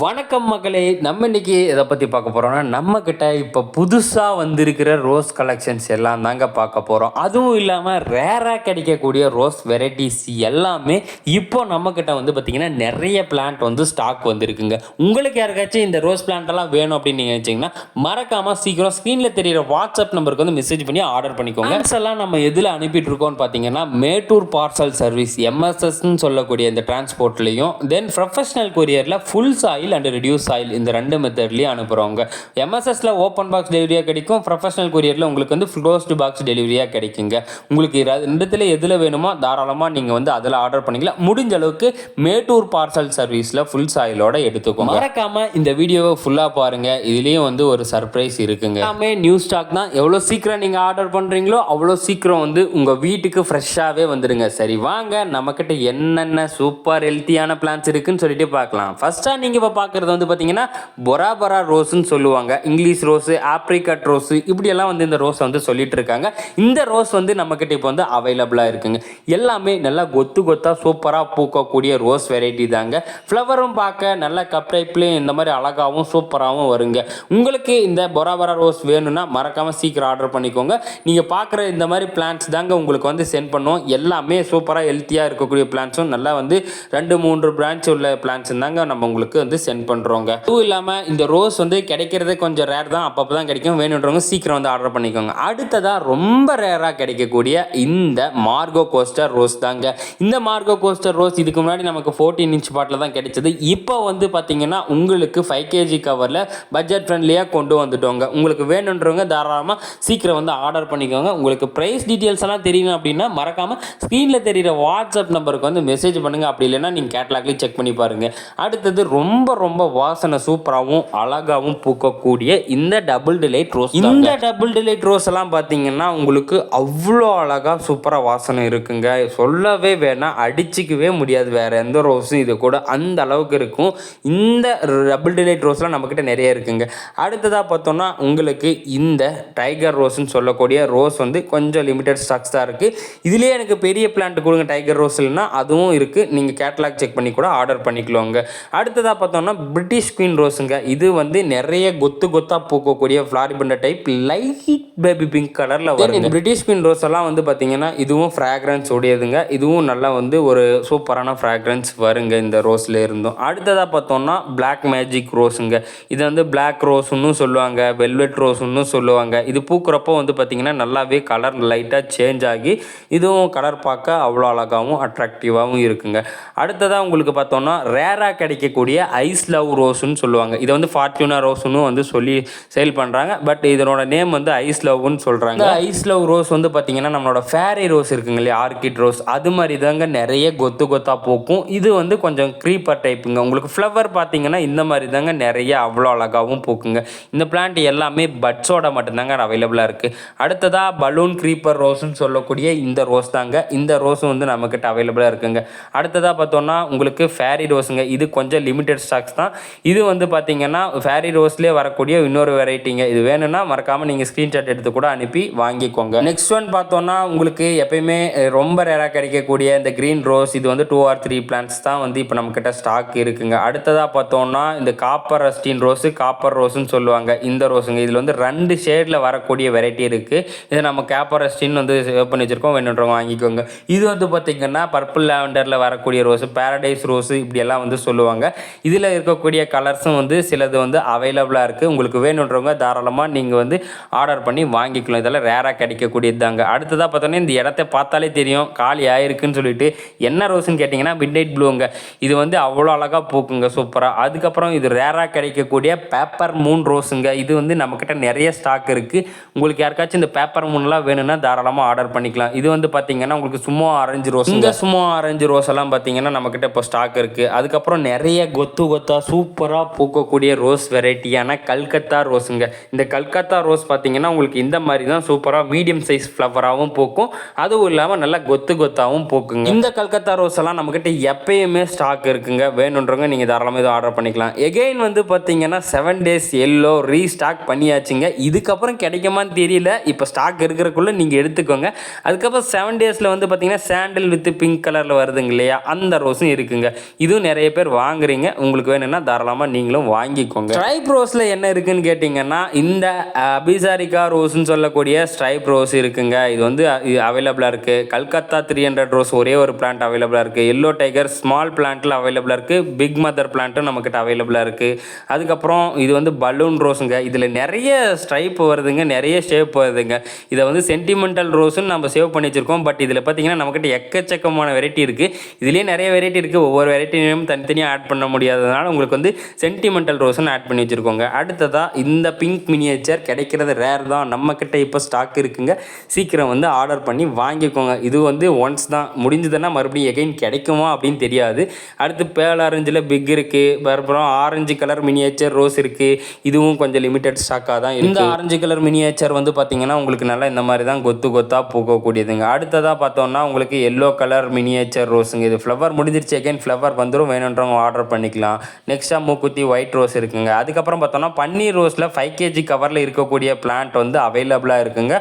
வணக்கம் மக்களே நம்ம இன்னைக்கு இதை பற்றி பார்க்க போகிறோம்னா நம்மக்கிட்ட இப்போ புதுசாக வந்திருக்கிற ரோஸ் கலெக்ஷன்ஸ் எல்லாம் தாங்க பார்க்க போகிறோம் அதுவும் இல்லாமல் ரேராக கிடைக்கக்கூடிய ரோஸ் வெரைட்டிஸ் எல்லாமே இப்போ நம்மக்கிட்ட வந்து பார்த்திங்கன்னா நிறைய பிளான்ட் வந்து ஸ்டாக் வந்திருக்குங்க. உங்களுக்கு யாருக்காச்சும் இந்த ரோஸ் பிளான்ட் எல்லாம் வேணும் அப்படின்னு நீங்கள் நினச்சிங்கன்னா மறக்காமல் சீக்கிரம் ஸ்க்ரீனில் தெரியிற வாட்ஸ்அப் நம்பருக்கு வந்து மெசேஜ் பண்ணி ஆர்டர் பண்ணிக்கோங்க. எல்லாம் நம்ம எதில் அனுப்பிட்டு இருக்கோம்னு பார்த்தீங்கன்னா மேட்டூர் பார்சல் சர்வீஸ் எம்எஸ்எஸ்ன்னு சொல்லக்கூடிய இந்த டிரான்ஸ்போர்ட்லேயும் தென் professional கொரியரில் full soil and reduce oil இந்த ரெண்டு மெத்தட்லேயும் அனுப்புகிறவங்க எம்எஸ்எஸ்ல ஓப்பன் பாக்ஸ் டெலிவரியாக கிடைக்கும். ப்ரொஃபஷனல் கொரியரில் உங்களுக்கு வந்து க்ளோஸ்டு பாக்ஸ் டெலிவரியாக கிடைக்குங்க. உங்களுக்கு ரெண்டுத்துல எதில் வேணுமோ தாராளமாக நீங்கள் வந்து அதில் ஆர்டர் பண்ணிக்கலாம். முடிஞ்ச அளவுக்கு மேட்டூர் பார்சல் சர்வீஸில் ஃபுல் சாயிலோட எடுத்துக்கோங்க. மறக்காம இந்த வீடியோவை ஃபுல்லாக பாருங்க. இதுலேயும் வந்து ஒரு சர்ப்ரைஸ் இருக்குங்க. எல்லாமே நியூ ஸ்டாக் தான். எவ்வளோ சீக்கிரம் நீங்கள் ஆர்டர் பண்ணுறீங்களோ அவ்வளோ சீக்கிரம் வந்து உங்கள் வீட்டுக்கு ஃப்ரெஷ்ஷாகவே வந்துடுங்க சரி வாங்க. நம்மக்கிட்ட என்னென்ன சூப்பர் ஹெல்த்தியான பிளான்ஸ் இருக்குன்னு சொல்லிட்டு பார்க்கலாம். ஃபர்ஸ்ட்டாக நீங்கள் இப்போ பார்க்குறது வந்து பார்த்தீங்கன்னா பொராபரா ரோஸ்ன்னு சொல்லுவாங்க. இங்கிலீஷ் ரோஸு ஆப்ரிகட் ரோஸு இப்படியெல்லாம் வந்து இந்த ரோஸ் வந்து சொல்லிட்டு இருக்காங்க இந்த ரோஸ் வந்து நம்மக்கிட்ட இப்போ வந்து அவைலபிளாக இருக்குங்க. எல்லாமே நல்லா கொத்து கொத்தாக சூப்பராக பூக்கக்கூடிய ரோஸ் வெரைட்டி தாங்க. ஃப்ளவரும் பார்க்க நல்ல கப் டைப்லேயும் இந்த மாதிரி அழகாகவும் சூப்பராகவும் வருங்க. உங்களுக்கு இந்த பொராபரா ரோஸ் வேணும்னா மறக்காமல் சீக்கிரம் ஆர்டர் பண்ணிக்கோங்க. நீங்கள் பார்க்குற இந்த மாதிரி பிளான்ஸ் தாங்க உங்களுக்கு வந்து சென்ட் பண்ணுவோம் எல்லாமே சூப்பராக ஹெல்த்தியாக இருக்கக்கூடிய பிளான்ஸும் நல்லா வந்து ரெண்டு மூன்று பிரான்ச் உள்ள பிளான்ஸ் தாங்க நம்ம உங்களுக்கு வந்து சென்ட் பண்ணுறோங்க அதுவும் இல்லாமல் இந்த ரோஸ் வந்து கிடைக்கிறது கொஞ்சம் ரேர் தான். அப்பப்போ தான் கிடைக்கும். வேணுன்றவங்க சீக்கிரம் வந்து ஆர்டர் பண்ணிக்கோங்க. அடுத்ததாக ரொம்ப ரேராக கிடைக்கக்கூடிய இந்த மார்கோ கோஸ்டர் ரோஸ் தாங்க. இந்த மார்கோ கோஸ்டர் ரோஸ் இதுக்கு முன்னாடி நமக்கு ஃபோர்டீன் இன்ச் பாட்டில் தான் கிடைச்சது. இப்போ வந்து பார்த்தீங்கன்னா உங்களுக்கு ஃபைவ் கேஜி கவரில் பட்ஜெட் ஃப்ரெண்ட்லியாக கொண்டு வந்துட்டோங்க. உங்களுக்கு வேணுன்றவங்க தாராளமாக சீக்கிரம் வந்து ஆர்டர் பண்ணிக்கோங்க. உங்களுக்கு ப்ரைஸ் டீட்டெயில்ஸ் எல்லாம் தெரியணும் அப்படின்னா மறக்காமல் ஸ்க்ரீனில் தெரியிற வாட்ஸ்அப் நம்பருக்கு வந்து மெசேஜ் பண்ணுங்கள் அப்படி இல்லைன்னா நீங்கள் கேட்லாக்லேயும் செக் பண்ணி பாருங்கள் அடுத்தது ரொம்ப ரொம்ப வாசனை சூப்பராகவும் அழகாகவும் பூக்கக்கூடிய இந்த டபுள் டிலைட் ரோஸ் இந்த டபுள் டிலைட் ரோஸ் எல்லாம் பார்த்தீங்கன்னா உங்களுக்கு அவ்வளோ அழகாக சூப்பராக வாசனை இருக்குங்க. சொல்லவே வேணாம் அடிச்சிக்கவே முடியாது. வேற எந்த ரோஸும் இது கூட அந்த அளவுக்கு இருக்கும். இந்த டபுள் டிலைட் ரோஸ்லாம் நம்மக்கிட்ட நிறைய இருக்குங்க. அடுத்ததாக பார்த்தோம்னா உங்களுக்கு இந்த டைகர் ரோஸ்ன்னு சொல்லக்கூடிய ரோஸ் வந்து கொஞ்சம் லிமிடெட் ஸ்டாக்ஸ் தான் இருக்குது இதுலேயே எனக்கு பெரிய பிளான்ட் கொடுங்க டைகர் ரோஸ் இல்லைன்னா அதுவும் இருக்குது நீங்கள் கேட்லாக் செக் பண்ணி கூட ஆர்டர் பண்ணிக்கலாங்க. அடுத்ததாக பார்த்தோம்னா பிரிட்டிஷ் குயின் ரோஸுங்க இது வந்து நிறைய கொத்து கொத்தாக பூக்கக்கூடிய floribunda type light baby pink கலரில் வரும் பிரிட்டிஷ் குயின் ரோஸ் எல்லாம் வந்து பார்த்தீங்கன்னா இதுவும் ஃப்ராக்ரன்ஸ் உடையதுங்க இதுவும் நல்லா வந்து ஒரு சூப்பரான ஃப்ராக்ரன்ஸ் வருங்க இந்த ரோஸில் இருந்தும். அடுத்ததாக பார்த்தோம்னா Black மேஜிக் ரோஸுங்க இது வந்து Black ரோஸ்ன்னு சொல்லுவாங்க வெல்வெட் ரோஸ்ன்னு சொல்லுவாங்க. இது பூக்கிறப்போ வந்து பார்த்தீங்கன்னா நல்லாவே கலர் லைட்டாக சேஞ்ச் ஆகி இதுவும் கலர் பார்க்க அவ்வளோ அழகாகவும் அட்ராக்டிவாகவும் இருக்குங்க. அடுத்ததாக உங்களுக்கு பார்த்தோம்னா ரேராக கிடைக்கக்கூடிய ஐஸ் லவ் ரோஸ்ன்னு சொல்லுவாங்க. இதை வந்து ஃபார்ச்சூனா ரோஸ்னு வந்து சொல்லி சேல் பண்ணுறாங்க பட் இதனோட நேம் வந்து ஐஸ் லவ்னு சொல்கிறாங்க ஐஸ் லவ் ரோஸ் வந்து பார்த்தீங்கன்னா நம்மளோட ஃபேரி ரோஸ் இருக்குங்க இல்லையா? Orchid rose. அது மாதிரி தாங்க நிறைய கொத்து கொத்தாக பூக்கும். இது வந்து கொஞ்சம் க்ரீப்பர் டைப்புங்க உங்களுக்கு ஃப்ளவர் பார்த்தீங்கன்னா இந்த மாதிரி தாங்க நிறைய அவ்வளோ அழகாகவும் பூக்குங்க. இந்த பிளான்ட் எல்லாமே பட்ஸோட மட்டும்தாங்க அவைலபிளாக இருக்குது அடுத்ததாக பலூன் க்ரீப்பர் ரோஸ்ன்னு சொல்லக்கூடிய இந்த ரோஸ் தாங்க. இந்த ரோஸும் வந்து நம்மக்கிட்ட அவைலபிளாக இருக்குங்க. அடுத்ததாக பார்த்தோன்னா உங்களுக்கு ஃபேரி ரோஸுங்க. இது கொஞ்சம் லிமிடெட் ஸ்டாக்ஸ் தான். இது வந்து பார்த்தீங்கன்னா ஃபேரி ரோஸ்லேயே வரக்கூடிய இன்னொரு வெரைட்டிங்க இது வேணும்னா மறக்காமல் நீங்கள் ஸ்க்ரீன்ஷாட் எடுத்து கூட அனுப்பி வாங்கிக்கோங்க. நெக்ஸ்ட் ஒன் பார்த்தோன்னா உங்களுக்கு எப்பயுமே ரொம்ப ரேராக கிடைக்கக்கூடிய இந்த க்ரீன் ரோஸ் இது வந்து டூ ஆர் த்ரீ பிளான்ஸ் தான் வந்து இப்போ நம்மக்கிட்ட ஸ்டாக் இருக்குங்க. அடுத்ததாக பார்த்தோம்னா இந்த காப்பர் ரஸ்டின் ரோஸு காப்பர் ரோஸ்ன்னு சொல்லுவாங்க. இந்த ரோஸுங்க இதில் வந்து ரெண்டு ஷேடில் வரக்கூடிய வெரைட்டி இருக்குது இது நம்ம காப்பர் ரஸ்டின் வந்து சேவ் பண்ணி வச்சுருக்கோம். வேணுன்றவங்க வாங்கிக்கோங்க. இது வந்து பார்த்தீங்கன்னா பர்பிள் லாவெண்டரில் வரக்கூடிய ரோஸு பேரடைஸ் ரோஸு இப்படியெல்லாம் வந்து சொல்லுவாங்க. இதில் இருக்கக்கூடிய கலர்ஸும் வந்து சிலது வந்து அவைலபிளாக இருக்குது உங்களுக்கு வேணுன்றவங்க தாராளமாக நீங்கள் வந்து ஆர்டர் பண்ணி வாங்கிக்கலாம். இதெல்லாம் ரேராக கிடைக்கக்கூடியது தாங்க. அடுத்ததாக பார்த்தோன்னா இந்த இடத்த பார்த்தாலே தெரியும். காலி ஆயிருக்குன்னு சொல்லிட்டு என்ன ரோஸ்ன்னு கேட்டிங்கன்னா மிட் ப்ளூங்க இது வந்து அவ்வளோ அழகாக பூக்குங்க சூப்பராக அதுக்கப்புறம் இது ரேராக கிடைக்கக்கூடிய பேப்பர் மூன் ரோஸுங்க இது வந்து நம்மக்கிட்ட நிறைய ஸ்டாக் இருக்குது உங்களுக்கு யாருக்காச்சும் இந்த பேப்பர் மூன்லாம் வேணும்னா தாராளமாக ஆர்டர் பண்ணிக்கலாம். இது வந்து பார்த்தீங்கன்னா உங்களுக்கு சும்மா ஆரஞ்சு ரோஸ் இந்த சும்மா ஆரஞ்சு ரோஸ் எல்லாம் பார்த்தீங்கன்னா நம்மக்கிட்ட இப்போ ஸ்டாக் இருக்குது அதுக்கப்புறம் நிறைய கொத்து சூப்பராக பூக்கக்கூடிய ரோஸ் வெரைட்டியான கல்கத்தா ரோஸுங்க. இந்த கல்கத்தா ரோஸ் பார்த்தீங்கன்னா உங்களுக்கு இந்த மாதிரி தான் சூப்பராக மீடியம் சைஸ் ஃப்ளவராகவும் பூக்கும். அதுவும் இல்லாமல் நல்லா கொத்து கொத்தாகவும் பூக்குங்க. இந்த கல்கத்தா ரோஸ் எல்லாம் நம்மக்கிட்ட எப்பயுமே ஸ்டாக் இருக்குங்க. வேணுன்றவங்க நீங்கள் தாராளமாக இதை ஆர்டர் பண்ணிக்கலாம். எகெயின் வந்து பார்த்தீங்கன்னா செவன் டேஸ் எல்லோ ரீஸ்டாக் பண்ணியாச்சுங்க. இதுக்கப்புறம் கிடைக்குமான்னு தெரியல. இப்போ ஸ்டாக் இருக்கிறக்குள்ள நீங்கள் எடுத்துக்கோங்க. அதுக்கப்புறம் செவன் டேஸில் வந்து பார்த்தீங்கன்னா சாண்டில் வித் பிங்க் கலரில் வருதுங்க இல்லையா? அந்த ரோஸும் இருக்குங்க. இதுவும் நிறைய பேர் வாங்குறீங்க. உங்களுக்கு உங்களுக்கு வேணும்னா தாராளமாக நீங்களும் வாங்கிக்கோங்க. ஸ்ட்ரைப் ரோஸில் என்ன இருக்குன்னு கேட்டிங்கன்னா இந்த அபிசாரிகா ரோஸ்ன்னு சொல்லக்கூடிய ஸ்ட்ரைப் ரோஸ் இருக்குங்க. இது வந்து அவைலபிளாக இருக்குது கல்கத்தா த்ரீ ஹண்ட்ரட் ரோஸ் ஒரே ஒரு பிளான்ட் அவைலபிளாக இருக்குது எல்லோ டைகர் ஸ்மால் பிளான்ட்டில் அவைலபிளாக இருக்குது பிக் மதர் பிளான்ட்டும் நம்மக்கிட்ட அவைலபிளாக இருக்குது அதுக்கப்புறம் இது வந்து பலூன் ரோஸுங்க இதில் நிறைய ஸ்ட்ரைப் வருதுங்க. நிறைய ஷேப் வருதுங்க. இதை வந்து சென்டிமெண்டல் ரோஸுன்னு நம்ம சேவ் பண்ணி வச்சுருக்கோம். பட் இதில் பார்த்தீங்கன்னா நம்மக்கிட்ட எக்கச்சக்கமான வெரைட்டி இருக்குது இதுலேயே நிறைய வெரைட்டி இருக்குது ஒவ்வொரு வெரைட்டியும் தனித்தனியாக ஆட் பண்ண முடியாததுனால அதனால் உங்களுக்கு வந்து சென்டிமெண்டல் ரோஸ்னு ஆட் பண்ணி வச்சுருக்கோங்க. அடுத்ததாக இந்த பிங்க் மினியேச்சர் கிடைக்கிறது ரேர் தான். நம்மக்கிட்ட இப்போ ஸ்டாக் இருக்குங்க. சீக்கிரம் வந்து ஆர்டர் பண்ணி வாங்கிக்கோங்க. இது வந்து ஒன்ஸ் தான். முடிஞ்சதுன்னா மறுபடியும் எகைன் கிடைக்குமா அப்படின்னு தெரியாது. அடுத்து பேல் ஆரஞ்சில் பிக் இருக்குது அப்புறம் ஆரஞ்சு கலர் மினியேச்சர் ரோஸ் இருக்குது இதுவும் கொஞ்சம் லிமிட்டட் ஸ்டாக்காக தான் இந்த ஆரஞ்சு கலர் மினியேச்சர் வந்து பார்த்தீங்கன்னா உங்களுக்கு நல்லா இந்த மாதிரி தான் கொத்து கொத்தாக பூக்கக்கூடியதுங்க. அடுத்ததாக பார்த்தோம்னா உங்களுக்கு எல்லோ கலர் மினியேச்சர் ரோஸுங்க இது ஃப்ளவர் முடிஞ்சிருச்சு. எகைன் ஃப்ளவர் வந்துடும் வேணுன்றவங்க ஆர்டர் பண்ணிக்கலாம். நெக்ஸ்ட்டாக மூக்குத்தி ஒயிட் ரோஸ் இருக்குங்க. அதுக்கப்புறம் பார்த்தோம்னா பன்னீர் ரோஸில் ஃபைவ் கேஜி கவரில் இருக்கக்கூடிய பிளான்ட் வந்து அவைலபிளாக இருக்குங்க.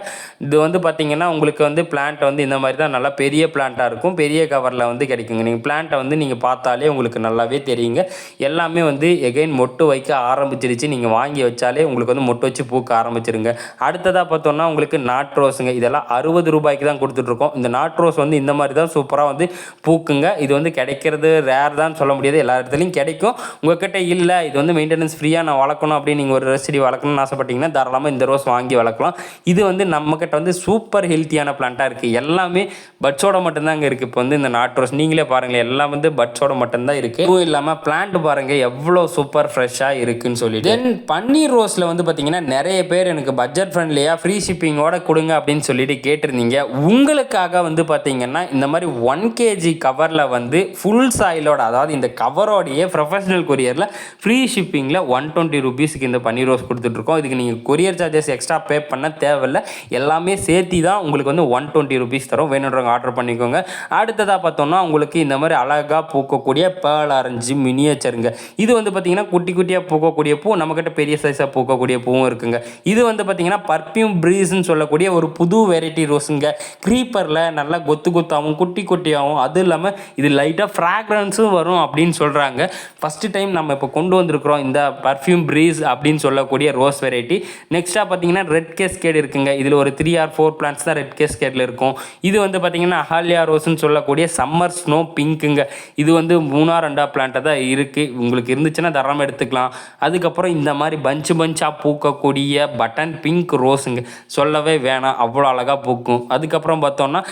இது வந்து பார்த்தீங்கன்னா உங்களுக்கு வந்து பிளான்ட் வந்து இந்த மாதிரி தான் நல்லா பெரிய பிளான்ட்டாக இருக்கும். பெரிய கவரில் வந்து கிடைக்குங்க. நீங்கள் பிளான்ட்டை வந்து நீங்கள் பார்த்தாலே உங்களுக்கு நல்லாவே தெரியுங்க. எல்லாமே வந்து எகைன் மொட்டு வைக்க ஆரம்பிச்சிருச்சு. நீங்கள் வாங்கி வச்சாலே உங்களுக்கு வந்து மொட்டு வச்சு பூக்க ஆரம்பிச்சிருங்க. அடுத்ததாக பார்த்தோம்னா உங்களுக்கு நாட் ரோஸுங்க இதெல்லாம் அறுபது ரூபாய்க்கு தான் கொடுத்துட்ருக்கோம். இந்த நாட் ரோஸ் வந்து இந்த மாதிரி தான் சூப்பராக வந்து பூக்குங்க. இது வந்து கிடைக்கிறது ரேர் தான் சொல்ல முடியாது. எல்லா இடத்துலையும் கிடைக்கும். உங்ககிட்ட இல்லை இது வந்து மெயின்டெனன்ஸ் ஃப்ரீயாக நான் வளர்க்கணும் அப்படின்னு நீங்கள் ஒரு செடி வளர்க்கணும்னு ஆசைப்பட்டீங்கன்னா தாராளமாக இந்த ரோஸ் வாங்கி வளர்க்கலாம். இது வந்து நம்மக்கிட்ட வந்து சூப்பர் ஹெல்த்தியான பிளான்ட்டாக இருக்குது எல்லாமே பட்ஸோட மட்டும்தாங்க இருக்குது இப்போ வந்து இந்த நாட்டு ரோஸ் நீங்களே பாருங்களேன் எல்லாம் வந்து பட்ஸோட மட்டும்தான் இருக்குது இதுவும் இல்லாமல் பிளான்ட் பாருங்கள் எவ்வளோ சூப்பர் ஃப்ரெஷ்ஷாக இருக்குன்னு சொல்லிட்டு. தென் பன்னீர் ரோஸில் வந்து பார்த்தீங்கன்னா நிறைய பேர் எனக்கு பட்ஜெட் ஃப்ரெண்ட்லியாக ஃப்ரீ ஷிப்பிங்கோட கொடுங்க அப்படின்னு சொல்லிட்டு கேட்டிருந்தீங்க. உங்களுக்காக வந்து பார்த்தீங்கன்னா இந்த மாதிரி ஒன் கேஜி கவரில் வந்து ஃபுல் சாயிலோட அதாவது இந்த கவரோடைய கவரோடையே ப்ரொஃபஷனல் கொரியரில் ஃப்ரீ ஷிப்பிங்கில் ஒன் டுவெண்ட்டி ருபீஸுக்கு இந்த பன்னீர் ரோஸ் கொடுத்துட்ருக்கோம். இதுக்கு நீங்கள் கொரியர் சார்ஜஸ் எக்ஸ்ட்ரா பே பண்ண தேவையில்லை. எல்லாமே சேர்த்தி தான் உங்களுக்கு வந்து ஒன் டுவெண்ட்டி ருபீஸ் தரும். வேணுன்றவங்க ஆர்டர் பண்ணிக்கோங்க. அடுத்ததாக பார்த்தோம்னா உங்களுக்கு இந்த மாதிரி அழகாக பூக்கக்கூடிய பேர்ல் ஆரஞ்சு மினியேச்சருங்க இது வந்து பார்த்தீங்கன்னா குட்டி குட்டியாக பூக்கக்கூடிய பூ நம்மக்கிட்ட பெரிய சைஸாக பூக்கக்கூடிய பூவும் இருக்குங்க. இது வந்து பார்த்தீங்கன்னா பர்ஃப்யூம் ப்ரீஸ்ன்னு சொல்லக்கூடிய ஒரு புது வெரைட்டி ரோஸுங்க க்ரீப்பரில் நல்லா கொத்து கொத்தாகவும் குட்டி குட்டியாகவும் அதுவும் இல்லாமல் இது லைட்டாக ஃப்ராக்ரன்ஸும் வரும் அப்படின்னு சொல்கிறாங்க ஃபஸ்ட்டு டைம் நம்ம இப்போ கொண்டு வந்திருக்கிறோம் இந்த பர்ஃப்யூம் ப்ரீஸ் அப்படின்னு சொல்லக்கூடிய ரோஸ் வெரைட்டி நெக்ஸ்ட்டாக பார்த்தீங்கன்னா ரெட் கேஸ்கேட் இருக்குங்க. இதில் ஒரு த்ரீ ஆர் ஃபோர் பிளான்ஸ் தான் ரெட் கேஸ்கேட்டில் இருக்கும். இது வந்து பார்த்தீங்கன்னா அஹாலியா ரோஸ்ன்னு சொல்லக்கூடிய சம்மர் ஸ்னோ பிங்க்குங்க இது வந்து மூணா ரெண்டா பிளான்ட்டை தான் இருக்குது உங்களுக்கு இருந்துச்சுன்னா தரமாக எடுத்துக்கலாம். அதுக்கப்புறம் இந்த மாதிரி பஞ்சு பஞ்சாக பூக்கக்கூடிய பட்டன் பிங்க் ரோஸுங்க சொல்லவே வேணாம். அவ்வளோ அழகாக பூக்கும். அதுக்கப்புறம் பார்த்தோம்னா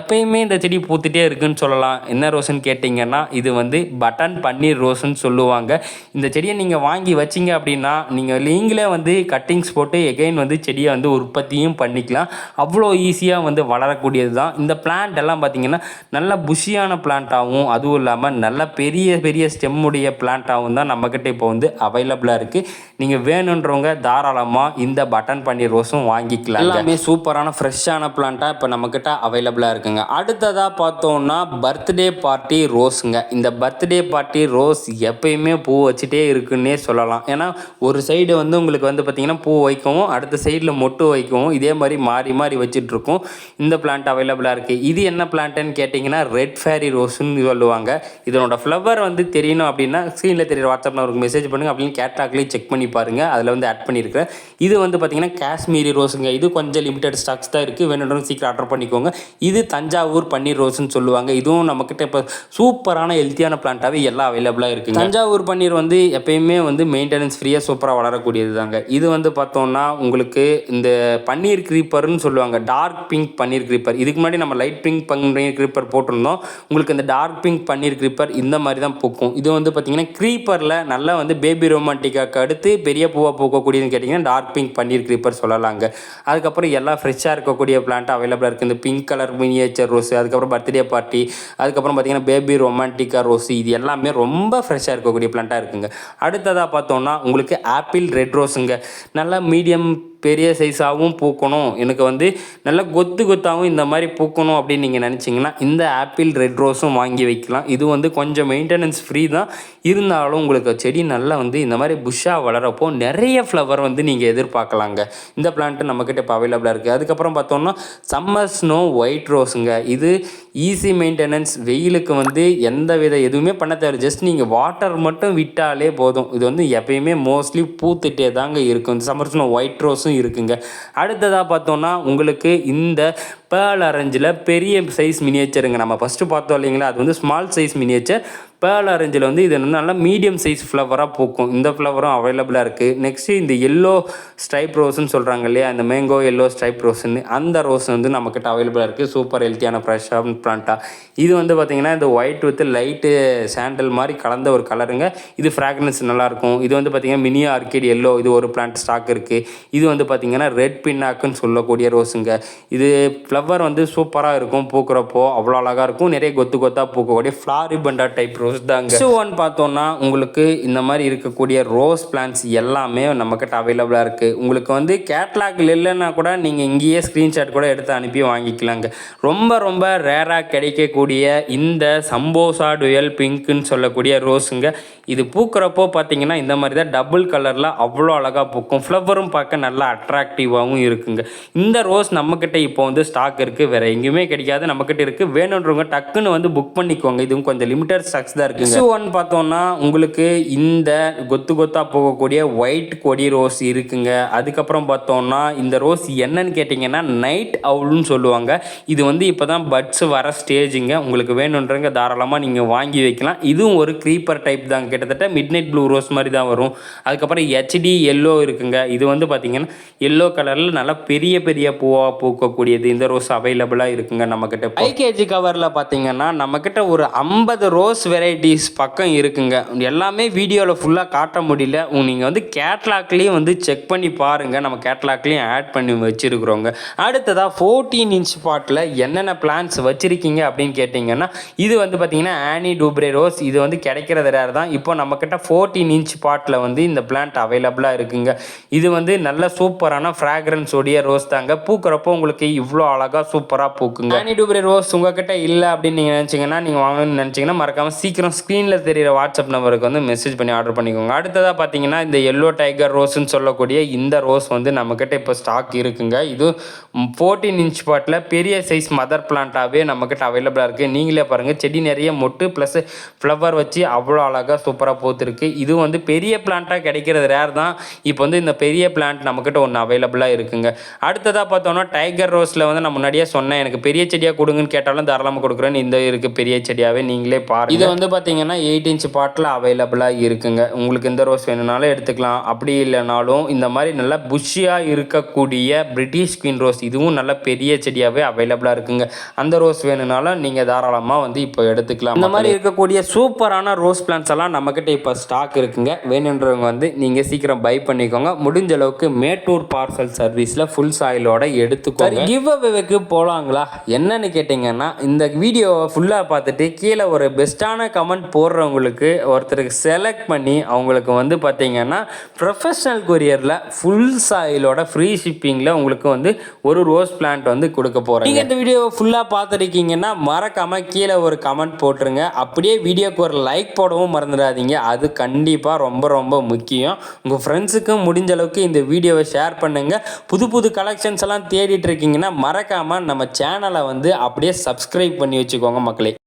எப்பயுமே இந்த செடி பூத்துட்டே இருக்குன்னு சொல்லலாம். என்ன ரோஸ்ன்னு கேட்டிங்கன்னா இது வந்து பட்டன் பன்னீர் ரோஸ்ன்னு சொல்லுவாங்க. இந்த செடியை நீங்கள் வாங்கி வச்சிங்க அப்படின்னா நீங்கள் நீங்களே வந்து கட்டிங்ஸ் போட்டு எகைன் வந்து செடியை வந்து உற்பத்தியும் பண்ணிக்கலாம். அவ்வளோ ஈஸியாக வந்து வளரக்கூடியது தான். இந்த பிளான்ட் எல்லாம் பார்த்தீங்கன்னா நல்ல புஷியான பிளான்ட்டாகவும் அதுவும் இல்லாமல் நல்ல பெரிய பெரிய ஸ்டெம்முடைய பிளான்ட்டாகவும் தான் நம்மக்கிட்ட இப்போ வந்து அவைலபிளாக இருக்குது நீங்கள் வேணுன்றவங்க தாராளமாக இந்த பட்டன் பன்னீர் ரோஸும் வாங்கிக்கலாம் எல்லாமே சூப்பரான ஃப்ரெஷ்ஷான பிளான்ட்டாக இப்போ நம்மக்கிட்ட அவைலபிளாக இருக்குங்க. அடுத்ததாக பார்த்தோம்னா பர்த்டே பார்ட்டி ரோஸுங்க இந்த பர்த்டே பார்ட்டி ரோஸ் எப்பயுமே பூ வச்சுட்டே இருக்குன்னே சொல்லலாம். ஏன்னா ஒரு சைடு வந்து உங்களுக்கு வந்து பார்த்திங்கன்னா பூ வைக்கவும் அடுத்த சைடில் மொட்டு வைக்கவும் இதே மாதிரி மாறி மாறி வச்சுட்ருக்கும் இந்த பிளான்ட் அவைலபிளாக இருக்குது இது என்ன பிளான்ட்டுன்னு கேட்டிங்கன்னா ரெட் ஃபேரி ரோஸ்ன்னு சொல்லுவாங்க. இதனோட ஃப்ளவர் வந்து தெரியணும் அப்படின்னா ஸ்க்ரீனில் தெரியுற வாட்ஸ்அப் நம்பருக்கு மெசேஜ் பண்ணுங்கள் அப்படின்னு கேட்டாக்லேயே செக் பண்ணி பாருங்கள் அதில் வந்து ஆட் பண்ணியிருக்கேன் இது வந்து பார்த்திங்கன்னா காஷ்மீரி ரோஸுங்க இது கொஞ்சம் லிமிடெட் ஸ்டாக்ஸ் தான் இருக்குது வேணும்னு சீக்கிரம் ஆர்டர் பண்ணிக்கோங்க. இது தஞ்சாவூர் பன்னீர் ரோஸ்ன்னு சொல்லுவாங்க. இதுவும் நம்மக்கிட்ட இப்போ சூப்பரான ஹெல்த்தியான பிளான்ட்டாகவே எல்லாம் அவைலபிளாக இருக்குங்க. தஞ்சாவூர் பன்னீர் வந்து எப்பயுமே வந்து மெயின்டெனன்ஸ் ஃப்ரீயாக சூப்பராக வளரக்கூடியது தாங்க. இது வந்து பார்த்தோம்னா உங்களுக்கு இந்த பன்னீர் க்ரீப்பர்னு சொல்லுவாங்க. டார்க் பிங்க் பன்னீர் க்ரீப்பர். இதுக்கு முன்னாடி நம்ம லைட் பிங்க் பன்னீர் க்ரீப்பர் போட்டிருந்தோம். உங்களுக்கு இந்த டார்க் பிங்க் பன்னீர் க்ரீப்பர் இந்த மாதிரி தான் பூக்கும். இது வந்து பார்த்தீங்கன்னா க்ரீப்பரில் நல்லா வந்து பேபி ரொமான்டிக்காக அடுத்து பெரிய பூவாக பூக்கக்கூடியதுன்னு கேட்டிங்கன்னா டார்க் பிங்க் பன்னீர் க்ரீப்பர் சொல்லலாங்க. அதுக்கப்புறம் எல்லாம் ஃப்ரெஷ்ஷாக இருக்கக்கூடிய பிளான்ட் அவைலபிளாக இருக்குது இந்த பிங்க் கலர் மினியேச்சர் ரோஸ் அதுக்கப்புறம் பர்த்டே பார்ட்டி அதுக்கப்புறம் பார்த்தீங்கன்னா பேபி ரொமான்டிக்கா ரோஸ் இது எல்லாமே ரொம்ப ஃப்ரெஷ்ஷாக இருக்கக்கூடிய பிளான்ட்டாக இருக்குங்க. அடுத்ததாக பார்த்தோம்னா உங்களுக்கு ஆப்பிள் ரெட் ரோஸுங்க. நல்லா மீடியம் பெரிய சைஸாகவும் பூக்கணும். எனக்கு வந்து நல்ல கொத்து கொத்தாகவும் இந்த மாதிரி பூக்கணும் அப்படின்னு நீங்கள் நினச்சிங்கன்னா இந்த ஆப்பிள் ரெட் ரோஸும் வாங்கி வைக்கலாம். இது வந்து கொஞ்சம் மெயின்டெனன்ஸ் ஃப்ரீ தான். இருந்தாலும் உங்களுக்கு செடி நல்லா வந்து இந்த மாதிரி புஷ்ஷாக வளரப்போ நிறைய ஃப்ளவர் வந்து நீங்கள் எதிர்பார்க்கலாங்க. இந்த பிளான்ட்டு நம்மக்கிட்ட இப்போ அவைலபிளாக இருக்குது அதுக்கப்புறம் பார்த்தோம்னா சம்மர் ஸ்னோ ஒயிட் ரோஸுங்க இது ஈஸி மெயின்டெனன்ஸ் வெயிலுக்கு வந்து எந்த வித எதுவுமே பண்ண தேவை ஜஸ்ட் நீங்கள் வாட்டர் மட்டும் விட்டாலே போதும். இது வந்து எப்பயுமே மோஸ்ட்லி பூத்துட்டே தாங்க இருக்கும். இந்த சம்மர் ஸ்னோ ஒயிட் ரோஸும் இருக்குங்க. அடுத்ததாக பார்த்தோம்னா உங்களுக்கு இந்த பேர்ல் அரஞ்சில் பெரிய சைஸ் மினியேச்சருங்க நம்ம ஃபஸ்ட்டு பார்த்தோம் இல்லைங்களா? அது வந்து ஸ்மால் சைஸ் மினியேச்சர் பேர்ல் ஆரஞ்சில் வந்து இது வந்து நல்லா மீடியம் சைஸ் ஃப்ளவராக பூக்கும். இந்த ஃப்ளவரும் அவைலபிளாக இருக்குது நெக்ஸ்ட்டு இந்த எல்லோ ஸ்ட்ரைப் ரோஸ்ன்னு சொல்கிறாங்க இல்லையா? இந்த மேங்கோ எல்லோ ஸ்ட்ரைப் ரோஸ்ன்னு அந்த ரோஸ் வந்து நம்மக்கிட்ட அவைலபிளாக இருக்குது சூப்பர் ஹெல்த்தியான ஃப்ரெஷ்ஷாக பிளான்ட்டாக இது வந்து பார்த்திங்கன்னா இந்த ஒயிட் வித் லைட்டு சாண்டல் மாதிரி கலந்த ஒரு கலருங்க இது ஃப்ராக்ரன்ஸ் நல்லாயிருக்கும். இது வந்து பார்த்திங்கன்னா மினி ஆர்கிட் எல்லோ இது ஒரு பிளான்ட் ஸ்டாக் இருக்குது இது வந்து பார்த்திங்கன்னா ரெட் பின்னாக்குன்னு சொல்லக்கூடிய ரோஸுங்க இது ஃப்ளவர் வந்து சூப்பராக இருக்கும். பூக்கிறப்போ அவ்வளோ அழகாக இருக்கும். நிறைய கொத்து கொத்தாக பூக்கக்கூடிய ஃப்ளாரிபண்டா டைப் ரோஸ் தாங்க நெக்ஸ்ட் ஒன் பார்த்தோன்னா உங்களுக்கு இந்த மாதிரி இருக்கக்கூடிய ரோஸ் பிளான்ஸ் எல்லாமே நம்மக்கிட்ட அவைலபிளாக இருக்குது உங்களுக்கு வந்து கேட்லாகில் இல்லைன்னா கூட நீங்கள் இங்கேயே ஸ்க்ரீன்ஷாட் கூட எடுத்து அனுப்பி வாங்கிக்கலாங்க. ரொம்ப ரொம்ப ரேராக கிடைக்கக்கூடிய இந்த சம்போசா டுயல் பிங்க்குன்னு சொல்லக்கூடிய ரோஸுங்க இது பூக்கிறப்போ பார்த்தீங்கன்னா இந்த மாதிரி தான் டபுள் கலரில் அவ்வளோ அழகாக பூக்கும். ஃப்ளவரும் பார்க்க நல்லா அட்ராக்டிவாகவும் இருக்குங்க. இந்த ரோஸ் நம்மக்கிட்ட இப்போ வந்து ஸ்டாக் இருக்குது வேறு எங்கேயுமே கிடைக்காது நம்மக்கிட்ட இருக்குது வேணுன்றவங்க டக்குன்னு வந்து புக் பண்ணிக்கோங்க. இதுவும் கொஞ்சம் லிமிட்டட் ஸ்டாக்ஸ் தான் இருக்குங்க. நெக்ஸ்ட் ஒன் பார்த்தோம்னா உங்களுக்கு இந்த கொத்து கொத்தாக போகக்கூடிய ஒயிட் கொடி ரோஸ் இருக்குங்க. அதுக்கப்புறம் பார்த்தோம்னா இந்த ரோஸ் என்னன்னு கேட்டிங்கன்னா நைட் அவுல்னு சொல்லுவாங்க. இது வந்து இப்போ தான் பட்ஸ் வர ஸ்டேஜுங்க உங்களுக்கு வேணுன்றவங்க தாராளமாக நீங்கள் வாங்கி வைக்கலாம். இதுவும் ஒரு க்ரீப்பர் டைப் தாங்க கிட்டத்தட்ட மிட் நைட் ப்ளூ ரோஸ் மாதிரி தான் வரும். அதுக்கப்புறம் ஹெச்டி எல்லோ இருக்குங்க. இது வந்து பார்த்தீங்கன்னா எல்லோ கலரில் நல்லா பெரிய பெரிய பூவாக பூக்கக்கூடியது. இந்த ரோஸ் அவைலபிளாக இருக்குங்க நம்மக்கிட்ட ஃபைவ் கேஜி கவரில் பார்த்தீங்கன்னா நம்மக்கிட்ட ஒரு ஐம்பது ரோஸ் வெரைட்டிஸ் பக்கம் இருக்குங்க. எல்லாமே வீடியோவில் ஃபுல்லாக காட்ட முடியல. நீங்கள் வந்து கேட்லாக்லேயும் வந்து செக் பண்ணி பாருங்கள் நம்ம கேட்லாக்லேயும் ஆட் பண்ணி வச்சுருக்குறோங்க. அடுத்ததாக ஃபோர்டீன் இன்ச் பாட்டில் என்னென்ன பிளான்ஸ் வச்சுருக்கீங்க அப்படின்னு கேட்டிங்கன்னா இது வந்து பார்த்தீங்கன்னா ஆனி டூப்ரே ரோஸ் இது வந்து கிடைக்கிறது ரேர் தான். இப்போ நம்மக்கிட்ட ஃபோர்டீன் இன்ச் பாட்டில் வந்து இந்த பிளான்ட் அவைலபிளாக இருக்குங்க. இது வந்து நல்ல சூப்பரான ஃப்ராக்ரன்ஸ் உடைய ரோஸ் தாங்க. பூக்கிறப்போ உங்களுக்கு இவ்வளோ அழகாக சூப்பராக பூக்குங்க. ஆனி டூப்ரே ரோஸ் உங்ககிட்ட இல்லை அப்படின்னு நீங்கள் நினச்சிங்கன்னா நீங்கள் வாங்கணும்னு நினச்சிங்கன்னா மறக்காமல் சீக்கிரம் ஸ்க்ரீனில் தெரியிற வாட்ஸ்அப் நம்பருக்கு வந்து மெசேஜ் பண்ணி ஆர்டர் பண்ணிக்கோங்க. அடுத்ததாக பார்த்தீங்கன்னா இந்த எல்லோ டைகர் ரோஸ்ன்னு சொல்லக்கூடிய இந்த ரோஸ் வந்து நம்மக்கிட்ட இப்போ ஸ்டாக் இருக்குங்க. இது ஃபோர்டீன் இன்ச் பாட்டில் பெரிய சைஸ் மதர் பிளான்ட்டாகவே நம்மக்கிட்ட அவைலபிளாக இருக்குது நீங்களே பாருங்கள் செடி நிறைய மொட்டு ப்ளஸ் ஃப்ளவர் வச்சு அவ்வளோ அழகாக சூப்பராக போத்துருக்கு. இது வந்து பெரிய பிளான்ட்டாக கிடைக்கிறது ரேர் தான். இப்போ வந்து இந்த பெரிய பிளான்ட் நம்மக்கிட்ட ஒன்று அவைலபிளாக இருக்குங்க. அடுத்ததாக பார்த்தோன்னா டைகர் ரோஸில் வந்து நான் முன்னாடியே சொன்னேன் எனக்கு பெரிய செடியாக கொடுங்கன்னு கேட்டாலும் தாராளமாக கொடுக்குறேன்னு இந்த இருக்குது பெரிய செடியாகவே நீங்களே பாருங்கள் இது வந்து பார்த்தீங்கன்னா எயிட் இன்ச் பாட்டில் அவைலபிளாக இருக்குங்க. உங்களுக்கு எந்த ரோஸ் வேணும்னாலும் எடுத்துக்கலாம். அப்படி இல்லைனாலும் இந்த மாதிரி நல்லா புஷ்ஷியாக இருக்கக்கூடிய பிரிட்டிஷ் குயின் ரோஸ் இதுவும் நல்ல பெரிய செடியாகவே அவைலபிளாக இருக்குங்க. அந்த ரோஸ் வேணும்னாலும் நீங்கள் தாராளமாக வந்து இப்போ எடுத்துக்கலாம் இந்த மாதிரி இருக்கக்கூடிய சூப்பரான ரோஸ் பிளான்ஸ் எல்லாம் நம்மக்கிட்ட இப்போ ஸ்டாக் இருக்குங்க. வேணுன்றவங்க வந்து நீங்கள் சீக்கிரம் பை பண்ணிக்கோங்க. முடிஞ்ச அளவுக்கு மேட்டூர் பார்சல் சர்வீஸில் ஃபுல் சாயிலோட எடுத்துக்கோங்க. கிவ் அவேக்கு போகலாங்களா என்னன்னு கேட்டிங்கன்னா இந்த வீடியோவை ஃபுல்லாக பார்த்துட்டு கீழே ஒரு பெஸ்ட்டான கமெண்ட் போடுறவங்களுக்கு ஒருத்தருக்கு செலக்ட் பண்ணி அவங்களுக்கு வந்து பார்த்தீங்கன்னா ப்ரொஃபஷ்னல் கொரியரில் ஃபுல் சாயிலோட ஃப்ரீ ஷிப்பிங்கில் உங்களுக்கு வந்து ஒரு ரோஸ் பிளான்ட் வந்து கொடுக்க போகிறேன் நீங்கள் இந்த வீடியோவை ஃபுல்லாக பார்த்துருக்கீங்கன்னா மறக்காமல் கீழே ஒரு கமெண்ட் போட்டுருங்க. அப்படியே வீடியோக்கு ஒரு லைக் போடவும் மறந்துடாதீங்க. அது கண்டிப்பாக ரொம்ப ரொம்ப முக்கியம். உங்கள் ஃப்ரெண்ட்ஸுக்கும் முடிஞ்ச அளவுக்கு இந்த வீடியோவை ஷேர் பண்ணுங்கள் புது புது கலெக்ஷன்ஸ் எல்லாம் தேடிட்டு இருக்கீங்கன்னா மறக்காமல் நம்ம சேனலை வந்து அப்படியே சப்ஸ்கிரைப் பண்ணி வச்சுக்கோங்க மக்களே.